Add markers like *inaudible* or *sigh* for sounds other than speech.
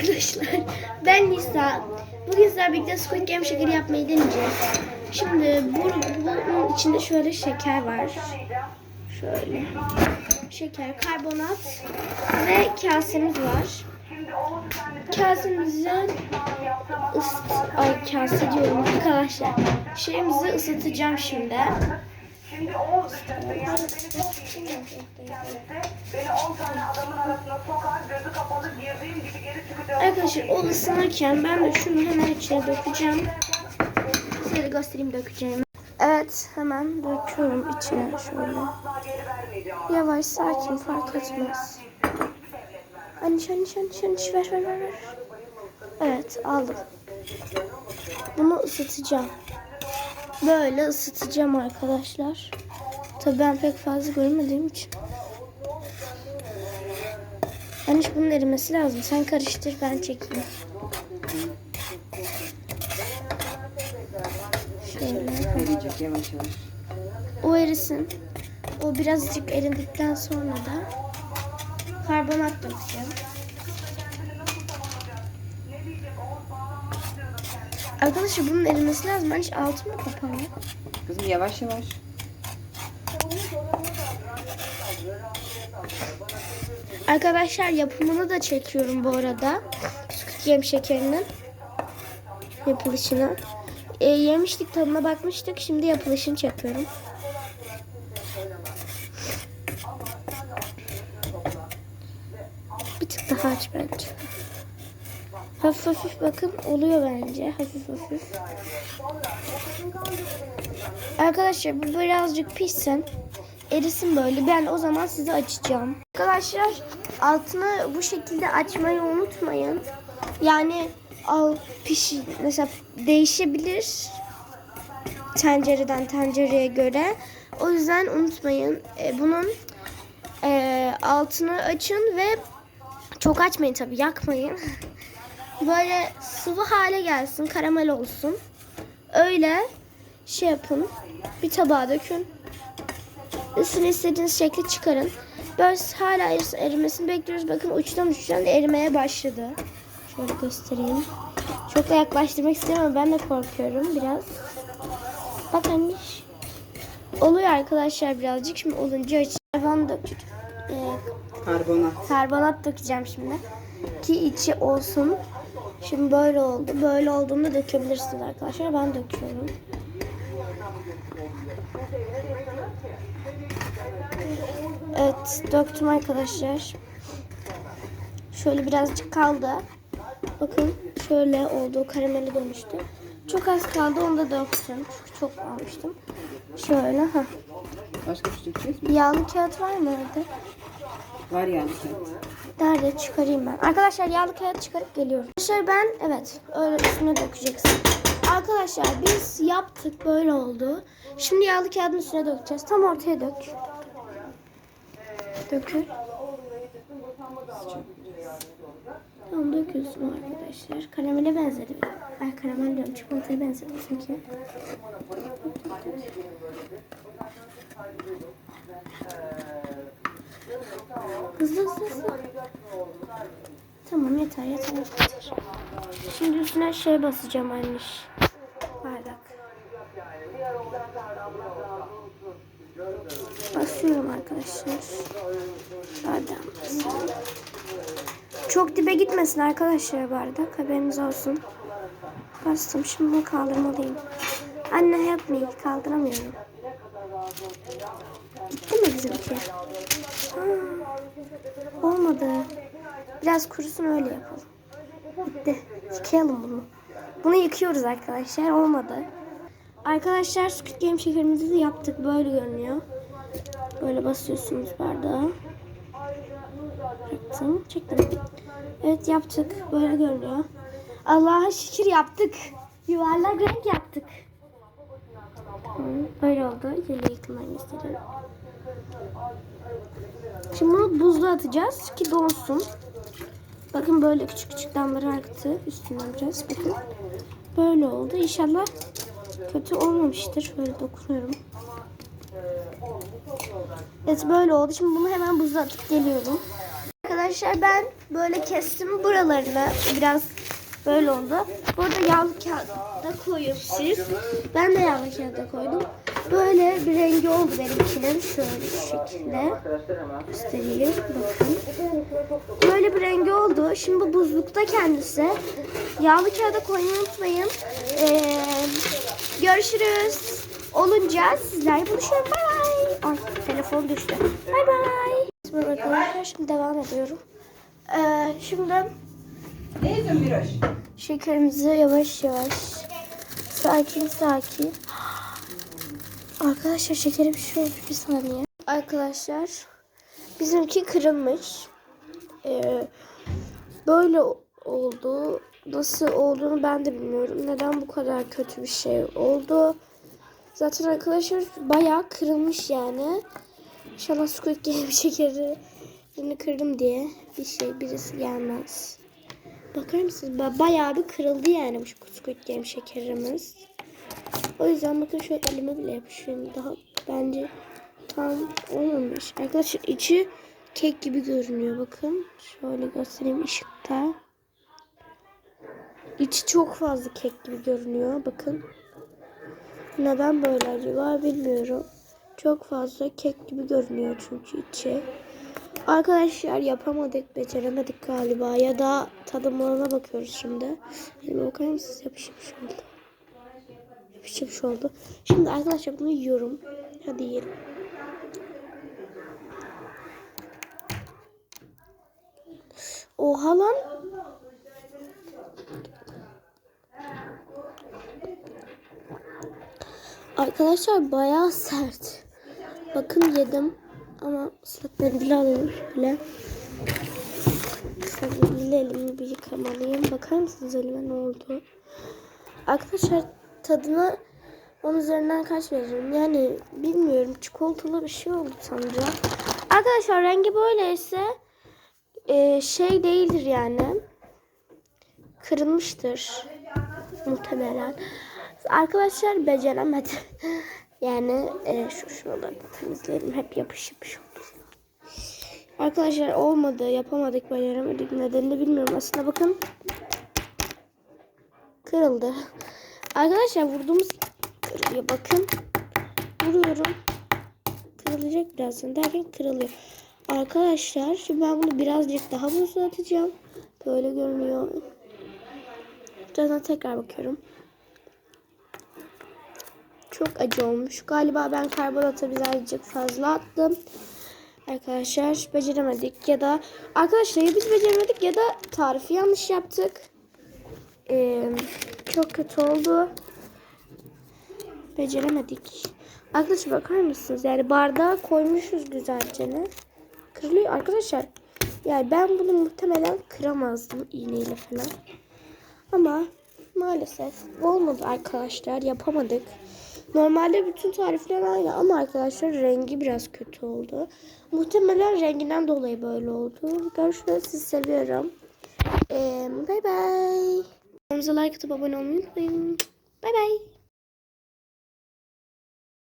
Arkadaşlar ben Nisa. Bugün sizlerle birlikte Squid Game şekeri yapmayı deneyeceğiz. Şimdi bu, bunun içinde şöyle şeker var. Şöyle. Şeker, karbonat ve kasemiz var. Kasemizi ıst ay kase diyorum arkadaşlar. Şeyimizi ısıtacağım şimdi. Şimdi o beni beni 10 tane adamın arasına sokar, gözü kapalı girdiğim gibi geri çıkacağım. Arkadaşlar o ısınırken ben de şunu hemen içine dökeceğim. Size de göstereyim dökeceğimi. Evet hemen döküyorum içine şöyle. Yavaş sakin fark etmez. Aniş aniş aniş aniş ver ver ver. Evet aldım. Bunu ısıtacağım. Böyle ısıtacağım arkadaşlar. Tabii ben pek fazla görmediğim için. Aniş bunun erimesi lazım. Sen karıştır ben çekeyim. Şöyle. O erisin. O birazcık erindikten sonra da karbonat dökeceğim. Arkadaşlar bunun erimesi lazım. Hiç altı mı kapalı? Kızım yavaş yavaş. Arkadaşlar yapımını da çekiyorum bu arada. Squid Game şekerinin yapılışını. E, yemiştik tadına bakmıştık. Şimdi yapılışını çekiyorum. Bir tık daha aç bence. Hafif hafif bakın oluyor bence. Hafif hafif. Arkadaşlar bu birazcık pişsin. Erisin böyle. Ben o zaman size açacağım. Arkadaşlar altını bu şekilde açmayı unutmayın. Yani al pişi mesela değişebilir tencereden tencereye göre. O yüzden unutmayın. E, bunun e, altını açın ve çok açmayın tabii yakmayın. *laughs* Böyle sıvı hale gelsin, karamel olsun. Öyle şey yapın. Bir tabağa dökün. Üstüne istediğiniz şekli çıkarın. Böyle hala eris- erimesini bekliyoruz. Bakın uçtan uçtan erimeye başladı. Şöyle göstereyim. Çok da yaklaştırmak istemiyorum. Ben de korkuyorum biraz. Bak anneş. Oluyor arkadaşlar birazcık. Şimdi olunca aç. Karbon dök. Karbonat. karbonat dökeceğim şimdi. Ki içi olsun. Şimdi böyle oldu. Böyle olduğunda dökebilirsiniz arkadaşlar. Ben döküyorum. Evet döktüm arkadaşlar. Şöyle birazcık kaldı. Bakın şöyle oldu. Karamele dönüştü. Çok az kaldı onu da döktüm. Çünkü çok almıştım. Şöyle. ha. Başka bir şey dökeceğiz mi? Yağlı kağıt var mı evde? Var yani kağıt. Nerede çıkarayım ben? Arkadaşlar yağlı kağıt çıkarıp geliyorum. Arkadaşlar ben evet öyle üstüne dökeceksin. Arkadaşlar biz yaptık böyle oldu. Şimdi yağlı kağıdın üstüne dökeceğiz. Tam ortaya dök. Dökül. Tamam döküyorsun arkadaşlar. Karamele benzedi. Ay karamel diyorum çikolataya benzedi çünkü. Hızlı hızlı hızlı. Tamam yeter yeter yeter. Şimdi üstüne şey basacağım anneş. Bardak. Basıyorum arkadaşlar. Basıyorum. Çok dibe gitmesin arkadaşlar bardak. Haberiniz olsun. Bastım. Şimdi bunu kaldırmalıyım. Anne help me. Kaldıramıyorum. Gitti mi bizimki? Olmadı. Biraz kurusun öyle yapalım. Bitti. Yıkayalım bunu. Bunu yıkıyoruz arkadaşlar. Olmadı. Arkadaşlar Squid Game şekerimizi de yaptık. Böyle görünüyor. Böyle basıyorsunuz bardağa. Yaptım. Çektim. Evet yaptık. Böyle görünüyor. Allah'a şükür yaptık. Yuvarlak renk yaptık. Böyle oldu. Yine yakından gösterelim. Şimdi bunu buzluğa atacağız ki donsun. Bakın böyle küçük küçük damlalar aktı üstünden biraz. Bakın. Böyle oldu. İnşallah kötü olmamıştır. Şöyle dokunuyorum. Evet böyle oldu. Şimdi bunu hemen buzluğa atıp geliyorum. Arkadaşlar ben böyle kestim buralarını. Biraz böyle oldu. Burada yağlı kağıda koyuyor siz. Ben de yağlı kağıda koydum. Böyle bir rengi oldu benimkinin. Şöyle şekilde. Göstereyim. Bakın. Böyle bir rengi oldu. Şimdi bu buzlukta kendisi. Yağlı kağıda koymayı unutmayın. Ee, görüşürüz. Olunca sizlerle buluşuyorum. Bay bay. Ay telefon düştü. Bay bay. Şimdi arkadaşlar şimdi devam ediyorum. Ee, şimdi şekerimizi yavaş yavaş sakin sakin. Arkadaşlar şekerim şu bir saniye. Arkadaşlar bizimki kırılmış. Ee, böyle oldu. Nasıl olduğunu ben de bilmiyorum. Neden bu kadar kötü bir şey oldu? Zaten arkadaşlar bayağı kırılmış yani. İnşallah Squid Game *laughs* şekerini kırdım diye bir şey birisi gelmez. Bakar mısınız? Ba- Bayağı bir kırıldı yani bu Squid Game şekerimiz. O yüzden bakın şöyle elime bile yapışıyor. Daha bence tam olmamış. Arkadaşlar içi kek gibi görünüyor bakın. Şöyle göstereyim ışıkta. İçi çok fazla kek gibi görünüyor. Bakın. Neden böyle acaba bilmiyorum. Çok fazla kek gibi görünüyor çünkü içi. Arkadaşlar yapamadık, beceremedik galiba. Ya da tadımlarına bakıyoruz şimdi. Elime bakar mısınız? Yapışmış oldu. Yapışmış oldu. Şimdi arkadaşlar bunu yiyorum. Hadi yiyelim. Oha lan. Arkadaşlar bayağı sert. Bakın yedim. Ama ıslak mendil alayım şöyle. Islak elimi bir yıkamalıyım. Bakar mısınız elime ne oldu? Arkadaşlar tadına 10 üzerinden kaç veririm? Yani bilmiyorum. Çikolatalı bir şey oldu sanırım. Arkadaşlar rengi böyleyse e, şey değildir yani. Kırılmıştır. Muhtemelen. Arkadaşlar beceremedim. *laughs* Yani e, şu şuraları temizleyelim. Hep yapış yapış oldu. Arkadaşlar olmadı. Yapamadık. Beceremedik. Nedenini bilmiyorum. Aslında bakın. Kırıldı. Arkadaşlar vurduğumuz kırılıyor. Bakın. Vuruyorum. Kırılacak birazdan derken kırılıyor. Arkadaşlar şimdi ben bunu birazcık daha buzlu atacağım. Böyle görünüyor. Birazdan tekrar bakıyorum. Çok acı olmuş. Galiba ben karbonatı birazcık fazla attım. Arkadaşlar beceremedik ya da arkadaşlar ya biz beceremedik ya da tarifi yanlış yaptık. Ee, çok kötü oldu. Beceremedik. Arkadaşlar bakar mısınız? Yani bardağa koymuşuz güzelce. Kırılıyor arkadaşlar. Yani ben bunu muhtemelen kıramazdım iğneyle falan. Ama maalesef olmadı arkadaşlar. Yapamadık. Normalde bütün tarifler aynı ama arkadaşlar rengi biraz kötü oldu. Muhtemelen renginden dolayı böyle oldu. Görüşürüz. Sizi seviyorum. Ee, bay bay. Kanalımıza like atıp abone olmayı unutmayın. Bay bay.